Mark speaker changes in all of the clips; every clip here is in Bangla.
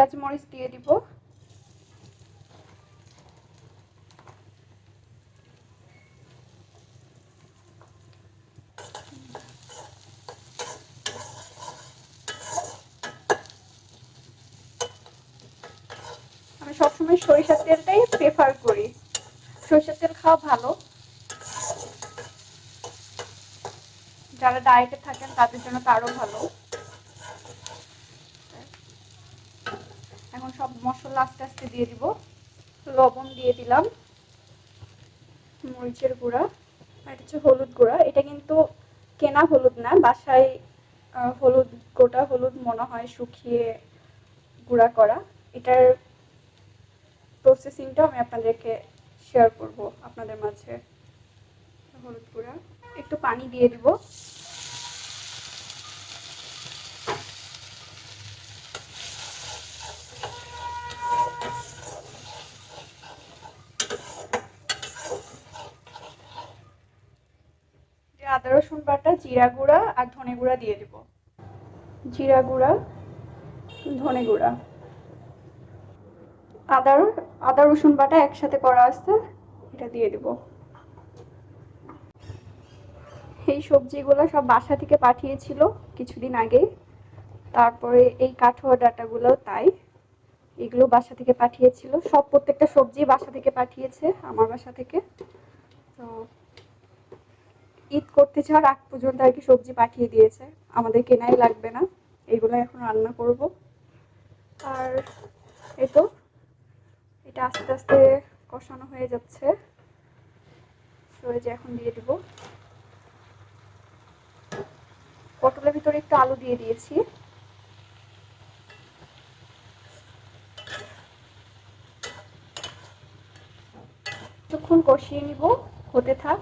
Speaker 1: কাঁচমরিচ দিয়ে দিব। আমি সবসময় সরিষার তেলটাই প্রেফার করি। সরিষার তেল খাওয়া ভালো। যারা ডায়েটে থাকেন তাদের জন্য তারও ভালো। এখন সব মশলা আস্তে আস্তে দিয়ে দিব। লবণ দিয়ে দিলাম। মরিচের গুঁড়া। আর এটা হচ্ছে হলুদ গুঁড়া। এটা কিন্তু কেনা হলুদ না, বাসায় হলুদ গোটা হলুদ মনে হয় শুকিয়ে গুঁড়া করা। এটার প্রসেসিংটাও আমি আপনাদেরকে শেয়ার করব আপনাদের মাঝে। হলুদ গুঁড়া। একটু পানি দিয়ে দিব। আদা, রসুন বাটা, জিরা গুঁড়া আর ধনে গুঁড়া দিয়ে দিব। জিরা গুঁড়া, ধনে গুঁড়া। আদা আদা, রসুন বাটা একসাথে করা আছে, এটা দিয়ে দিব। এই সবজিগুলো সব বাসা থেকে পাঠিয়েছিল কিছুদিন আগে। তারপরে এই কাঠুয়া ডাটাগুলো তাই, এগুলো বাসা থেকে পাঠিয়েছিল। সব প্রত্যেকটা সবজি বাসা থেকে পাঠিয়েছে, আমার বাসা থেকে। তো ঈদ করতে চাওয়ার আগ পর্যন্ত আর কি সবজি পাঠিয়ে দিয়েছে। আমাদের কেনাই লাগবে না। এইগুলো এখন রান্না করব। আর এই তো, এটা আস্তে আস্তে কষানো হয়ে যাচ্ছে। এখন দিয়ে দিব। পটলের ভিতরে একটু আলু দিয়ে দিয়েছি। কিছুক্ষণ কষিয়ে নিব। হতে থাক।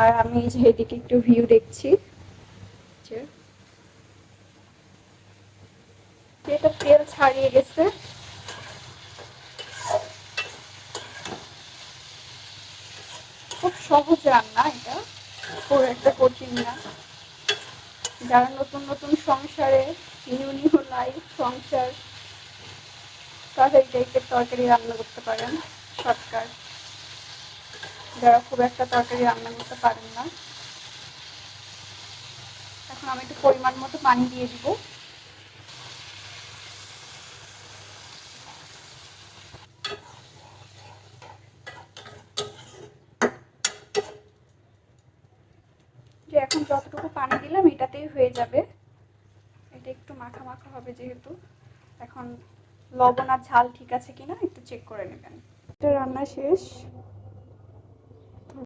Speaker 1: আর আমি যে এদিকে একটু ভিউ দেখছি। এটা তেল ছাড়িয়ে গেছে। খুব সহজ রান্না এটা। খুব একটা কঠিন না। যারা নতুন নতুন সংসারে নিউ নিউ লাইফ সংসার এই তরকারি রান্না করতে পারেন, শর্টকাট। যারা খুব একটা তরকারি রান্না করতে পারেন না, এখন আমি একটু পরিমাণ মতো পানি দিয়ে দিব। যে এখন যতটুকু পানি দিলাম, এটাতেই হয়ে যাবে। এটা একটু মাখা মাখা হবে যেহেতু। এখন লবণ আর ঝাল ঠিক আছে কিনা একটু চেক করে নেবেন। এটা রান্না শেষ।